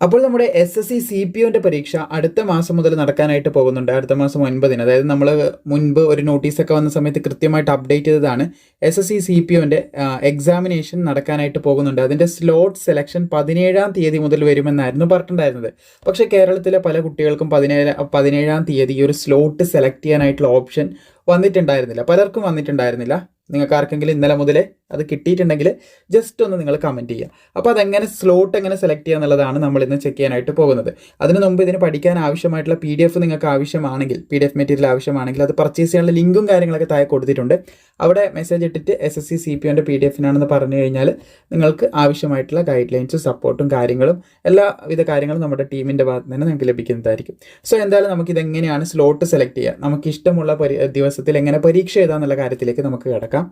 അപ്പോൾ നമ്മുടെ S S C C P ഒന്റെ പരീക്ഷ അടുത്ത മാസം മുതൽ നടക്കാനായിട്ട് പോകുന്നുണ്ട്. അടുത്ത മാസം ഒൻപതിന്. അതായത് നമ്മൾ മുൻപ് ഒരു നോട്ടീസൊക്കെ വന്ന സമയത്ത് കൃത്യമായിട്ട് അപ്ഡേറ്റ് ചെയ്തതാണ് S S C C P ഒന്റെ examination നടക്കാനായിട്ട് പോകുന്നുണ്ട്. അതിന്റെ സ്ലോട്ട് സെലക്ഷൻ പതിനേഴാം തീയതി മുതൽ വരുമെന്നായിരുന്നു പറഞ്ഞിട്ടുണ്ടായിരുന്നത്. പക്ഷേ കേരളത്തിലെ പല കുട്ടികൾക്കും പതിനേഴ് പതിനേഴാം തീയതി ഈ ഒരു സ്ലോട്ട് സെലക്ട് ചെയ്യാനായിട്ടുള്ള ഓപ്ഷൻ വന്നിട്ടുണ്ടായിരുന്നില്ല. പലർക്കും വന്നിട്ടുണ്ടായിരുന്നില്ല. നിങ്ങൾക്ക് ആർക്കെങ്കിലും ഇന്നലെ മുതലേ അത് കിട്ടിയിട്ടുണ്ടെങ്കിൽ ജസ്റ്റ് ഒന്ന് നിങ്ങൾ കമന്റ് ചെയ്യുക. അപ്പോൾ അതെങ്ങനെ സ്ലോട്ട് എങ്ങനെ സെലക്ട് ചെയ്യുക എന്നുള്ളതാണ് നമ്മൾ ഇന്ന് ചെക്ക് ചെയ്യാനായിട്ട് പോകുന്നത്. അതിന് മുമ്പ് ഇതിന് പഠിക്കാൻ ആവശ്യമായിട്ടുള്ള പി ഡി എഫ് നിങ്ങൾക്ക് ആവശ്യമാണെങ്കിൽ പി ഡി എഫ് മെറ്റീരിയൽ ആവശ്യമാണെങ്കിൽ അത് പർച്ചേസ് ചെയ്യാനുള്ള ലിങ്കും കാര്യങ്ങളൊക്കെ താഴെ കൊടുത്തിട്ടുണ്ട്. അവിടെ മെസ്സേജ് ഇട്ടിട്ട് S S C C P ഒന്റെ P D എഫിനാണെന്ന് പറഞ്ഞു കഴിഞ്ഞാൽ നിങ്ങൾക്ക് ആവശ്യമായിട്ടുള്ള ഗൈഡ് ലൈൻസും സപ്പോർട്ടും കാര്യങ്ങളും എല്ലാവിധ കാര്യങ്ങളും നമ്മുടെ ടീമിന്റെ ഭാഗത്ത് നിന്ന് നിങ്ങൾക്ക് ലഭിക്കുന്നതായിരിക്കും. സോ എന്തായാലും നമുക്ക് ഇതെങ്ങനെയാണ് സ്ലോട്ട് സെലക്ട് ചെയ്യുക? നമുക്ക് ഇഷ്ടമുള്ള ദിവസത്തിൽ എങ്ങനെ പരീക്ഷ എഴുതാന്നുള്ള കാര്യത്തിലേക്ക് നമുക്ക് കിടക്കാം.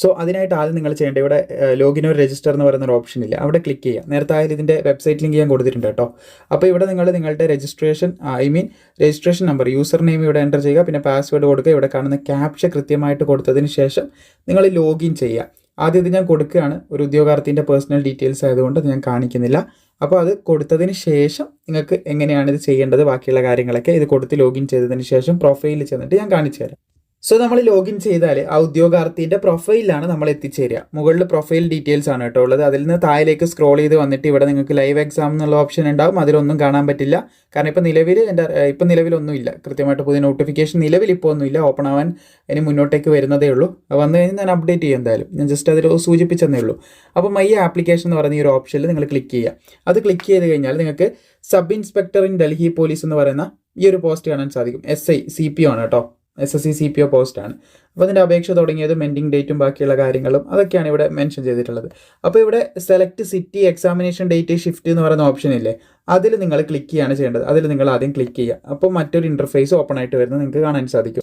സോ അതിനായിട്ട് ആദ്യം നിങ്ങൾ ചെയ്യേണ്ട ഇവിടെ ലോഗിൻ ഒരു രജിസ്റ്റർ എന്ന് പറയുന്ന ഒരു ഓപ്ഷൻ ഇല്ല. അവിടെ ക്ലിക്ക് ചെയ്യുക. നേരത്തെ ആയാലും ഇതിന്റെ വെബ്സൈറ്റ് ലിങ്ക് ഞാൻ കൊടുത്തിട്ടുണ്ട് കേട്ടോ. അപ്പോൾ ഇവിടെ നിങ്ങൾ നിങ്ങളുടെ registration I mean registration number user name ഇവിടെ എന്റർ ചെയ്യുക. പിന്നെ പാസ്വേഡ് കൊടുക്കുക. ഇവിടെ കാണുന്ന ക്യാപ്ഷ കൃത്യമായിട്ട് കൊടുത്തതിന് ശേഷം നിങ്ങൾ ലോഗിൻ ചെയ്യുക. ആദ്യം ഇത് ഞാൻ കൊടുക്കുകയാണ്. ഒരു ഉദ്യോഗാർത്ഥിന്റെ പേഴ്സണൽ ഡീറ്റെയിൽസ് ആയതുകൊണ്ട് അത് ഞാൻ കാണിക്കുന്നില്ല. അപ്പോൾ അത് കൊടുത്തതിന് ശേഷം നിങ്ങൾക്ക് എങ്ങനെയാണ് ഇത് ചെയ്യേണ്ടത്? ബാക്കിയുള്ള കാര്യങ്ങളൊക്കെ ഇത് കൊടുത്ത് ലോഗിൻ ചെയ്തതിന് ശേഷം പ്രൊഫൈലിൽ ചെന്നിട്ട് ഞാൻ കാണിച്ചു തരാം. സോ നമ്മൾ ലോഗിൻ ചെയ്താൽ ആ ഉദ്യോഗാർത്ഥിന്റെ പ്രൊഫൈലാണ് നമ്മൾ എത്തിച്ചേരുക മുകളിൽ പ്രൊഫൈൽ ഡീറ്റെയിൽസ് ആണ് കേട്ടോ ഉള്ളത്. അതിൽ നിന്ന് താഴേക്ക് സ്ക്രോൾ ചെയ്ത് വന്നിട്ട് ഇവിടെ നിങ്ങൾക്ക് ലൈവ് എക്സാം എന്നുള്ള ഓപ്ഷൻ ഉണ്ടാവും. അതിലൊന്നും കാണാൻ പറ്റില്ല. കാരണം ഇപ്പോൾ നിലവിൽ എന്റെ ഇപ്പം നിലവിലൊന്നുമില്ല കൃത്യമായിട്ട് പുതിയ നോട്ടിഫിക്കേഷൻ നിലവിൽ ഇപ്പോൾ ഒന്നുമില്ല ഓപ്പൺ ആവാൻ ഇനി മുന്നോട്ടേക്ക് വരുന്നതേ ഉള്ളൂ. വന്നു കഴിഞ്ഞാൽ ഞാൻ അപ്ഡേറ്റ് ചെയ്യും എന്തായാലും. ഞാൻ ജസ്റ്റ് അതിൽ സൂചിപ്പിച്ചെന്നേ ഉള്ളൂ. അപ്പോൾ മൈ ആപ്ലിക്കേഷൻ എന്ന് പറയുന്ന ഈ ഒരു ഓപ്ഷനിൽ നിങ്ങൾ ക്ലിക്ക് ചെയ്യുക അത് ക്ലിക്ക് ചെയ്ത് കഴിഞ്ഞാൽ നിങ്ങൾക്ക് sub inspector in Delhi police എന്ന് പറയുന്ന ഈ ഒരു പോസ്റ്റ് കാണാൻ സാധിക്കും. എസ് ഐ സി പി ആണ് കേട്ടോ. S S C C P O പോസ്റ്റാണ് അപ്പോൾ അതിന്റെ അപേക്ഷ തുടങ്ങിയത് മെൻഡിങ് ഡേറ്റും ബാക്കിയുള്ള കാര്യങ്ങളും അതൊക്കെയാണ് ഇവിടെ മെൻഷൻ ചെയ്തിട്ടുള്ളത്. അപ്പോൾ ഇവിടെ select city examination date shift എന്ന് പറയുന്ന ഓപ്ഷൻ ഇല്ലേ? അതിൽ നിങ്ങൾ ക്ലിക്ക് ചെയ്യാണ് ചെയ്യേണ്ടത്. അതിൽ നിങ്ങൾ ആദ്യം ക്ലിക്ക് ചെയ്യുക. അപ്പോൾ മറ്റൊരു ഇന്റർഫേസ് ഓപ്പൺ ആയിട്ട് വരുന്നത് നിങ്ങൾക്ക് കാണാൻ സാധിക്കും.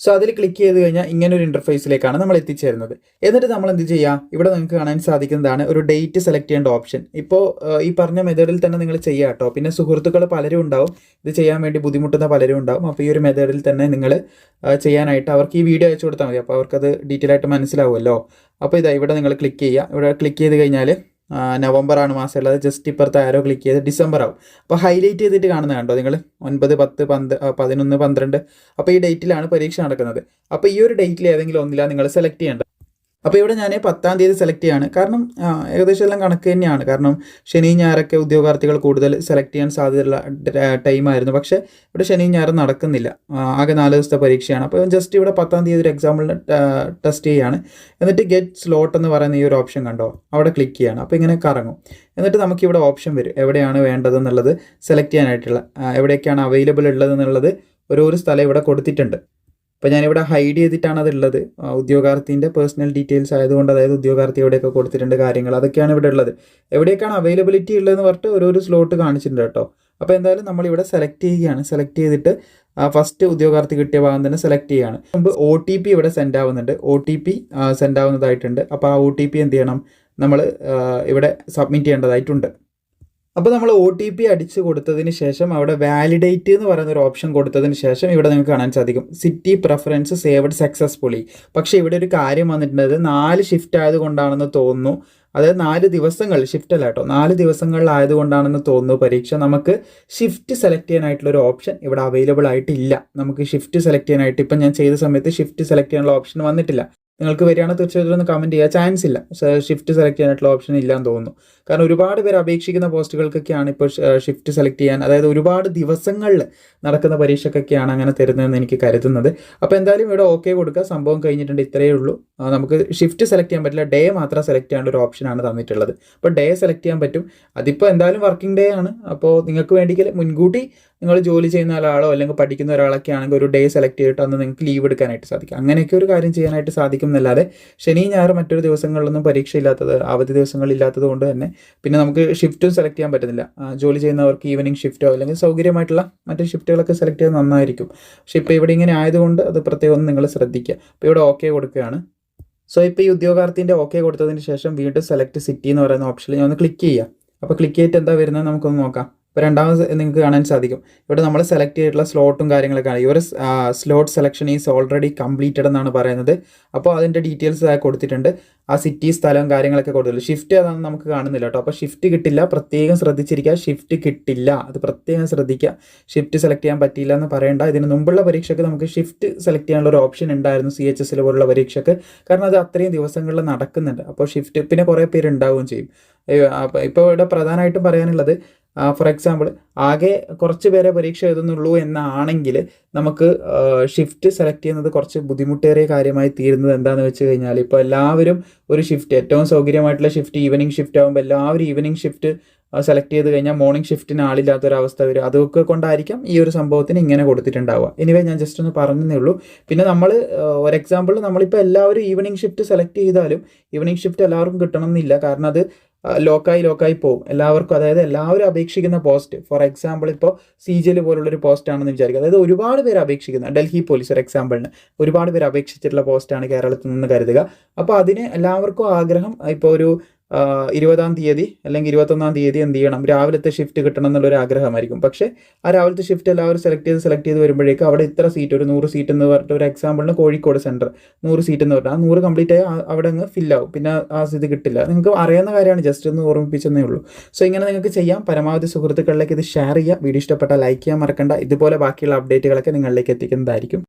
സോ അതിൽ ക്ലിക്ക് ചെയ്ത് കഴിഞ്ഞാൽ ഇങ്ങനെ ഒരു ഇന്റർഫേസിലേക്കാണ് നമ്മൾ എത്തിച്ചേരുന്നത്. എന്നിട്ട് നമ്മൾ എന്ത് ചെയ്യുക ഇവിടെ നിങ്ങൾക്ക് കാണാൻ സാധിക്കുന്നതാണ് ഒരു ഡേറ്റ് സെലക്ട് ചെയ്യേണ്ട ഓപ്ഷൻ ഇപ്പോൾ ഈ പറഞ്ഞ മെത്തേഡിൽ തന്നെ നിങ്ങൾ ചെയ്യുക കേട്ടോ പിന്നെ സുഹൃത്തുക്കൾ പലരും ഉണ്ടാവും. ഇത് ചെയ്യാൻ വേണ്ടി ബുദ്ധിമുട്ടുന്ന പലരും ഉണ്ടാവും. അപ്പോൾ ഈ ഒരു മെത്തേഡിൽ തന്നെ നിങ്ങൾ ചെയ്യാനായിട്ട് അവർക്ക് ഈ വീഡിയോ അയച്ചു കൊടുത്താൽ മതി. അപ്പോൾ അവർക്കത് ഡീറ്റെയിൽ ആയിട്ട് മനസ്സിലാവുമല്ലോ. അപ്പോൾ ഇതാ ഇവിടെ നിങ്ങൾ ക്ലിക്ക് ചെയ്യുക ഇവിടെ ക്ലിക്ക് ചെയ്ത് കഴിഞ്ഞാൽ നവംബർ ആണ് മാസം ഉള്ളത്. ജസ്റ്റ് ഇപ്പുറത്തെ ആരോ ക്ലിക്ക് ചെയ്ത് ഡിസംബർ ആവും. അപ്പോൾ ഹൈലൈറ്റ് ചെയ്തിട്ട് കാണുന്ന കണ്ടോ നിങ്ങൾ ഒൻപത് പത്ത് പന്ത് പതിനൊന്ന് പന്ത്രണ്ട്. അപ്പോൾ ഈ ഡേറ്റിലാണ് പരീക്ഷ നടക്കുന്നത്. അപ്പോൾ ഈ ഒരു ഡേറ്റിൽ ഏതെങ്കിലും ഒന്നില്ല നിങ്ങൾ സെലക്ട് ചെയ്യേണ്ടത്? അപ്പോൾ ഇവിടെ ഞാൻ പത്താം തീയതി സെലക്ട് ചെയ്യാണ്. കാരണം ഏകദേശം എല്ലാം കണക്ക് തന്നെയാണ്. കാരണം ശനി ഞായറൊക്കെ ഉദ്യോഗാർത്ഥികൾ കൂടുതൽ സെലക്ട് ചെയ്യാൻ സാധ്യതയുള്ള ടൈമായിരുന്നു പക്ഷേ ഇവിടെ ശനി ഞായറും നടക്കുന്നില്ല. ആകെ നാല് ദിവസത്തെ പരീക്ഷയാണ്. അപ്പോൾ ജസ്റ്റ് ഇവിടെ പത്താം തീയതി ഒരു എക്സാമ്പിളിന് ടെസ്റ്റ് ചെയ്യുകയാണ് എന്നിട്ട് ഗെറ്റ് സ്ലോട്ട് എന്ന് പറയുന്ന ഈ ഒരു ഓപ്ഷൻ കണ്ടോ? അവിടെ ക്ലിക്ക് ചെയ്യാണ്. അപ്പോൾ ഇങ്ങനെ കറങ്ങും എന്നിട്ട് നമുക്കിവിടെ ഓപ്ഷൻ വരും. എവിടെയാണ് വേണ്ടതെന്നുള്ളത് സെലക്ട് ചെയ്യാനായിട്ടുള്ള എവിടെയൊക്കെയാണ് അവൈലബിൾ ഉള്ളതെന്നുള്ളത് ഓരോരോ സ്ഥലം ഇവിടെ കൊടുത്തിട്ടുണ്ട്. അപ്പോൾ ഞാനിവിടെ ഹൈഡ് ചെയ്തിട്ടാണ് അതുള്ളത്. ഉദ്യോഗാർത്ഥിന്റെ പേഴ്സണൽ ഡീറ്റെയിൽസ് ആയതുകൊണ്ട് അതായത് ഉദ്യോഗാർത്ഥി എവിടെയൊക്കെ കൊടുത്തിട്ടുണ്ട് കാര്യങ്ങൾ അതൊക്കെയാണ് ഇവിടെ ഉള്ളത്. എവിടെയൊക്കെയാണ് അവൈലബിലിറ്റി ഉള്ളതെന്ന് പറഞ്ഞിട്ട് ഓരോരോ സ്ലോട്ട് കാണിച്ചിട്ടുണ്ട് കേട്ടോ. അപ്പോൾ എന്തായാലും നമ്മളിവിടെ സെലക്ട് ചെയ്യുകയാണ്. സെലക്ട് ചെയ്തിട്ട് ഫസ്റ്റ് ഉദ്യോഗാർത്ഥി കിട്ടിയ ഭാഗം തന്നെ സെലക്ട് ചെയ്യുകയാണ്. മുമ്പ് ഒ ടി പി ഇവിടെ സെൻഡ് ആവുന്നുണ്ട്. ഒ ടി പി സെൻഡ് ആവുന്നതായിട്ടുണ്ട്. അപ്പോൾ ആ ഒ ടി പി എന്ത് ചെയ്യണം? നമ്മൾ ഇവിടെ സബ്മിറ്റ് ചെയ്യേണ്ടതായിട്ടുണ്ട്. അപ്പോൾ നമ്മൾ ഒ ടി പി അടിച്ച് കൊടുത്തതിന് ശേഷം അവിടെ വാലിഡേറ്റ് എന്ന് പറയുന്ന ഒരു ഓപ്ഷൻ കൊടുത്തതിന് ശേഷം ഇവിടെ നിങ്ങൾക്ക് കാണാൻ സാധിക്കും. സിറ്റി പ്രിഫറൻസ് സേവഡ് സക്സസ്ഫുള്ളി പക്ഷേ ഇവിടെ ഒരു കാര്യം വന്നിട്ടുണ്ട് നാല് ഷിഫ്റ്റ് ആയതുകൊണ്ടാണെന്ന് തോന്നുന്നു. അതായത് നാല് ദിവസങ്ങൾ ഷിഫ്റ്റ് അല്ല കേട്ടോ നാല് ദിവസങ്ങളിലായതുകൊണ്ടാണെന്ന് തോന്നുന്നു പരീക്ഷ. നമുക്ക് ഷിഫ്റ്റ് സെലക്ട് ചെയ്യാനായിട്ടുള്ള ഒരു ഓപ്ഷൻ ഇവിടെ അവൈലബിൾ ആയിട്ടില്ല. നമുക്ക് ഷിഫ്റ്റ് സെലക്ട് ചെയ്യാനായിട്ട് ഇപ്പം ഞാൻ ചെയ്ത സമയത്ത് ഷിഫ്റ്റ് സെലക്ട് ചെയ്യാനുള്ള ഓപ്ഷൻ വന്നിട്ടില്ല. നിങ്ങൾക്ക് വരികയാണെങ്കിൽ തീർച്ചയായിട്ടും ഒന്ന് കമന്റ് ചെയ്യുക ചാൻസ് ഇല്ല. ഷിഫ്റ്റ് സെലക്ട് ചെയ്യാനായിട്ടുള്ള ഓപ്ഷൻ ഇല്ലാന്ന് തോന്നുന്നു. കാരണം ഒരുപാട് പേര് അപേക്ഷിക്കുന്ന പോസ്റ്റുകൾക്കൊക്കെയാണ് ഇപ്പോൾ ഷിഫ്റ്റ് സെലക്ട് ചെയ്യാൻ അതായത് ഒരുപാട് ദിവസങ്ങളിൽ നടക്കുന്ന പരീക്ഷയ്ക്കൊക്കെയാണ് അങ്ങനെ തരുന്നതെന്ന് എനിക്ക് കരുതുന്നത്. അപ്പോൾ എന്തായാലും ഇവിടെ ഓക്കെ കൊടുക്കുക. സംഭവം കഴിഞ്ഞിട്ടുണ്ട് ഇത്രയേ ഉള്ളൂ. നമുക്ക് ഷിഫ്റ്റ് സെലക്ട് ചെയ്യാൻ പറ്റില്ല. ഡേ മാത്രം സെലക്ട് ചെയ്യാനുള്ള ഒരു ഓപ്ഷനാണ് തന്നിട്ടുള്ളത്. അപ്പോൾ ഡേ സെലക്ട് ചെയ്യാൻ പറ്റും. അതിപ്പോൾ എന്തായാലും വർക്കിംഗ് ഡേ ആണ്. അപ്പോൾ നിങ്ങൾക്ക് വേണ്ടിയെങ്കിൽ മുൻകൂട്ടി നിങ്ങൾ ജോലി ചെയ്യുന്ന ഒരാളോ അല്ലെങ്കിൽ പഠിക്കുന്ന ഒരാളൊക്കെ ആണെങ്കിൽ ഒരു ഡേ സെലക്ട് ചെയ്തിട്ട് അന്ന് നിങ്ങൾക്ക് ലീവ് എടുക്കാനായിട്ട് സാധിക്കും. അങ്ങനെയൊക്കെ ഒരു കാര്യം ചെയ്യാനായിട്ട് സാധിക്കും എന്നല്ലാതെ ശനി ഞായർ മറ്റൊരു ദിവസങ്ങളിലൊന്നും പരീക്ഷ ഇല്ലാത്തത് അവധി ദിവസങ്ങളില്ലാത്തത് കൊണ്ട് തന്നെ പിന്നെ നമുക്ക് ഷിഫ്റ്റും സെലക്ട് ചെയ്യാൻ പറ്റുന്നില്ല. ജോലി ചെയ്യുന്നവർക്ക് ഈവനിങ് ഷിഫ്റ്റോ അല്ലെങ്കിൽ സൗകര്യമായിട്ടുള്ള മറ്റ് ഷിഫ്റ്റുകളൊക്കെ സെലക്ട് ചെയ്ത് നന്നായിരിക്കും. പക്ഷേ ഇപ്പോൾ ഇവിടെ ഇങ്ങനെ ആയതുകൊണ്ട് അത് പ്രത്യേകം നിങ്ങൾ ശ്രദ്ധിക്കുക. അപ്പോൾ ഇവിടെ ഓക്കെ കൊടുക്കുകയാണ്. സോ ഇപ്പോൾ ഈ ഉദ്യോഗാർത്ഥിന്റെ ഓക്കെ കൊടുത്തതിന് ശേഷം വീണ്ടും സെലക്ട് സിറ്റി എന്ന് പറയുന്ന ഓപ്ഷനിൽ ഞാൻ ഒന്ന് ക്ലിക്ക് ചെയ്യാം അപ്പോൾ ക്ലിക്ക് ചെയ്തിട്ട് എന്താ വരുന്നത്? നമുക്കൊന്ന് നോക്കാം. ഇപ്പോൾ രണ്ടാമത് നിങ്ങൾക്ക് കാണാൻ സാധിക്കും. ഇവിടെ നമ്മൾ സെലക്ട് ചെയ്തിട്ടുള്ള സ്ലോട്ടും കാര്യങ്ങളൊക്കെയാണ് your slot selection is already completed എന്നാണ് പറയുന്നത്. അപ്പോൾ അതിന്റെ ഡീറ്റെയിൽസ് കൊടുത്തിട്ടുണ്ട്. ആ സിറ്റി സ്ഥലവും കാര്യങ്ങളൊക്കെ കൊടുത്തിട്ടുണ്ട്. ഷിഫ്റ്റ് അതാണ് നമുക്ക് കാണുന്നില്ല കേട്ടോ. അപ്പോൾ ഷിഫ്റ്റ് കിട്ടില്ല. പ്രത്യേകം ശ്രദ്ധിച്ചിരിക്കുക. ഷിഫ്റ്റ് കിട്ടില്ല. അത് പ്രത്യേകം ശ്രദ്ധിക്കുക. ഷിഫ്റ്റ് സെലക്ട് ചെയ്യാൻ പറ്റിയില്ല എന്ന് പറയേണ്ട. ഇതിന് മുമ്പുള്ള പരീക്ഷയ്ക്ക് നമുക്ക് ഷിഫ്റ്റ് സെലക്ട് ചെയ്യാനുള്ള ഒരു ഓപ്ഷൻ ഉണ്ടായിരുന്നു സി എച്ച് എസിൽ പോലുള്ള പരീക്ഷയ്ക്ക് കാരണം അത് അത്രയും ദിവസങ്ങളിൽ നടക്കുന്നുണ്ട്. അപ്പോൾ ഷിഫ്റ്റ് പിന്നെ കുറേ പേര് ഉണ്ടാവുകയും ചെയ്യും. അപ്പോൾ ഇപ്പോൾ ഇവിടെ പ്രധാനമായിട്ടും പറയാനുള്ളത് ഫോർ എക്സാമ്പിൾ ആകെ കുറച്ച് പേരെ പരീക്ഷ എഴുതുന്നുള്ളൂ എന്നാണെങ്കിൽ നമുക്ക് ഷിഫ്റ്റ് സെലക്ട് ചെയ്യുന്നത് കുറച്ച് ബുദ്ധിമുട്ടേറിയ കാര്യമായി തീരുന്നത് എന്താണെന്ന് വെച്ച് കഴിഞ്ഞാൽ ഇപ്പോൾ എല്ലാവരും ഒരു ഷിഫ്റ്റ് ഏറ്റവും സൗകര്യമായിട്ടുള്ള ഷിഫ്റ്റ് ഈവനിങ് ഷിഫ്റ്റ് ആകുമ്പോൾ എല്ലാവരും ഈവനിങ് ഷിഫ്റ്റ് സെലക്ട് ചെയ്ത് കഴിഞ്ഞാൽ മോർണിംഗ് ഷിഫ്റ്റിന് ആളില്ലാത്തൊരവസ്ഥ വരും. അതൊക്കെ കൊണ്ടായിരിക്കും ഈ ഒരു സംഭവത്തിന് ഇങ്ങനെ കൊടുത്തിട്ടുണ്ടാവുക. എനിവേ ഞാൻ ജസ്റ്റ് ഒന്ന് പറഞ്ഞതേ ഉള്ളൂ. പിന്നെ നമ്മൾ ഒരു എക്സാമ്പിൾ നമ്മളിപ്പോൾ എല്ലാവരും ഈവനിങ് ഷിഫ്റ്റ് സെലക്ട് ചെയ്താലും ഈവനിങ് ഷിഫ്റ്റ് എല്ലാവർക്കും കിട്ടണം എന്നില്ല കാരണം അത് ലോക്കായി ലോക്കായി പോകും എല്ലാവർക്കും അതായത് എല്ലാവരും അപേക്ഷിക്കുന്ന പോസ്റ്റ് ഫോർ എക്സാമ്പിൾ ഇപ്പോൾ സി ജി എൽ പോലുള്ളൊരു പോസ്റ്റ് ആണെന്ന് വിചാരിക്കുക. അതായത് ഒരുപാട് പേര് അപേക്ഷിക്കുന്ന. ഡൽഹി പോലീസ് ഒരു എക്സാമ്പിളിന് ഒരുപാട് പേര് അപേക്ഷിച്ചിട്ടുള്ള പോസ്റ്റാണ് കേരളത്തിൽ നിന്ന് കരുതുക. അപ്പോൾ അതിന് എല്ലാവർക്കും ആഗ്രഹം ഇപ്പോൾ ഒരു ഇരുപതാം തീയതി അല്ലെങ്കിൽ ഇരുപത്തൊന്നാം തീയതി എന്ത് ചെയ്യണം? രാവിലത്തെ ഷിഫ്റ്റ് കിട്ടണം എന്നുള്ളൊരു ആഗ്രഹമായിരിക്കും. പക്ഷേ ആ രാവിലത്തെ ഷിഫ്റ്റ് എല്ലാവരും സെലക്ട് ചെയ്ത് സെലക്ട് ചെയ്ത് വരുമ്പോഴേക്കും അവിടെ ഇത്ര സീറ്റ് ഒരു നൂറ് സീറ്റ് എന്ന് പറഞ്ഞിട്ട് ഒരു എക്സാമ്പിളിന് കോഴിക്കോട് സെന്റർ നൂറ് സീറ്റ് എന്ന് പറഞ്ഞാൽ ആ നൂറ് കംപ്ലീറ്റ് ആയി അവിടെ അങ്ങ് ഫില്ലാവും പിന്നെ ആ ഇത് കിട്ടില്ല. നിങ്ങൾക്ക് അറിയാവുന്ന കാര്യമാണ്. ജസ്റ്റ് ഒന്ന് ഓർമ്മിപ്പിച്ചെന്നേ ഉള്ളൂ. സോ ഇങ്ങനെ നിങ്ങൾക്ക് ചെയ്യാം. പരമാവധി സുഹൃത്തുക്കളിലേക്ക് ഇത് ഷെയർ ചെയ്യുക. വീഡിയോ ഇഷ്ടപ്പെട്ടാൽ ലൈക്ക് ചെയ്യാൻ മറക്കണ്ട. ഇതുപോലെ ബാക്കിയുള്ള അപ്ഡേറ്റുകളൊക്കെ നിങ്ങളിലേക്ക് എത്തിക്കുന്നതായിരിക്കും.